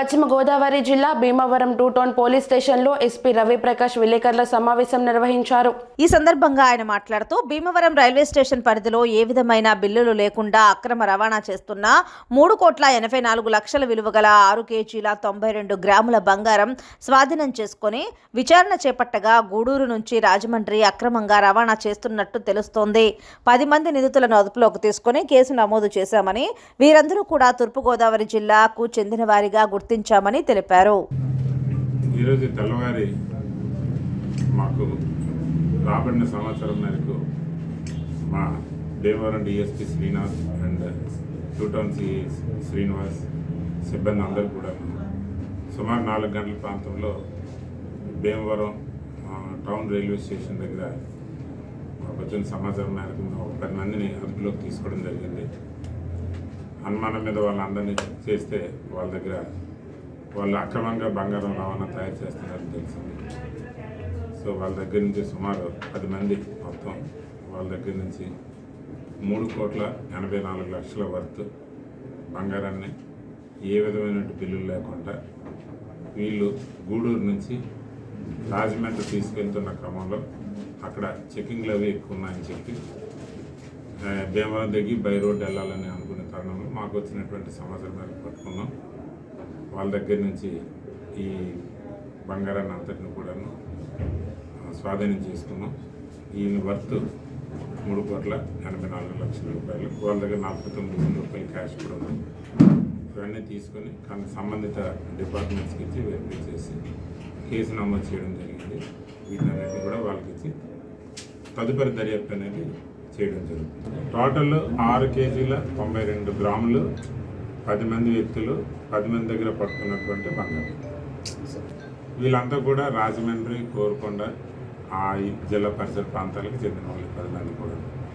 పశ్చిమ గోదావరి జిల్లా Bhimavaram two town police స్టేషన్లో ఎస్పీ రవిప్రకాష్ విలేకరుల సమావేశం నిర్వహించారు. ఈ సందర్భంగా ఆయన మాట్లాడుతూ భీమవరం రైల్వే స్టేషన్ పరిధిలో ఏ విధమైన బిల్లులు లేకుండా అక్రమ రవాణా చేస్తున్న మూడు కోట్ల ఎనభై నాలుగు లక్షల విలువ గల ఆరు కేజీల తొంభై రెండు గ్రాముల బంగారం స్వాధీనం చేసుకుని విచారణ చేపట్టగా గూడూరు నుంచి రాజమండ్రి అక్రమంగా రవాణా చేస్తున్నట్టు తెలుస్తోంది. పది మంది నిధులను అదుపులోకి తీసుకుని కేసు నమోదు చేశామని వీరందరూ కూడా తూర్పుగోదావరి జిల్లాకు చెందిన వారిగా గుర్తించామని తెలిపారు. ఈరోజు తెల్లవారి మాకు రాబడిన సమాచారం మేరకు మా దేవరం DSP Srinath and two town C Srinivas సిబ్బంది అందరూ కూడా సుమారు నాలుగు గంటల ప్రాంతంలో భీమవరం టౌన్ రైల్వే స్టేషన్ దగ్గర వచ్చిన సమాచారం మేరకు ఒక పది మందిని అదుపులోకి తీసుకోవడం జరిగింది. అనుమానం మీద వాళ్ళందరినీ చెక్ చేస్తే వాళ్ళ దగ్గర వాళ్ళు అక్రమంగా బంగారం రవాణా తయారు చేస్తున్నారని తెలిసింది సో వాళ్ళ దగ్గర నుంచి సుమారు పది మంది మొత్తం వాళ్ళ దగ్గర నుంచి మూడు కోట్ల ఎనభై నాలుగు లక్షల వర్త్ బంగారాన్ని ఏ విధమైన బిల్లులు లేకుండా వీళ్ళు గూడూరు నుంచి రాజమండ్రి తీసుకెళ్తున్న క్రమంలో అక్కడ చెకింగ్లు అవి ఎక్కువ ఉన్నాయని చెప్పి భీమవరం దగ్గర బై రోడ్ వెళ్ళాలని అనుకునే తరుణంలో మాకు వచ్చినటువంటి సమాచారం మేరకు పట్టుకున్నాం. వాళ్ళ దగ్గర నుంచి ఈ బంగారాన్ని అంతటిని కూడాను స్వాధీనం చేసుకున్నాం. ఈయన వర్త్ మూడు కోట్ల ఎనభై నాలుగు లక్షల రూపాయలు. వాళ్ళ దగ్గర నలభై తొమ్మిది వేల రూపాయలు క్యాష్ కూడా ఉంది. ఇవన్నీ తీసుకొని సంబంధిత డిపార్ట్మెంట్స్కి ఇచ్చి వెరిఫై చేసి కేసు నమోదు చేయడం జరిగింది. వీటన్నిటిని కూడా వాళ్ళకి ఇచ్చి తదుపరి దర్యాప్తు అనేది చేయడం జరుగుతుంది. టోటల్ ఆరు కేజీల తొంభై రెండు గ్రాములు పది మంది వ్యక్తులు పది మంది దగ్గర పట్టుకున్నటువంటి బంగారం వీళ్ళంతా కూడా రాజమండ్రి కోరుకొండ ఆ జిల్లా పరిసర ప్రాంతాలకు చెందిన వాళ్ళు పది మంది కూడా.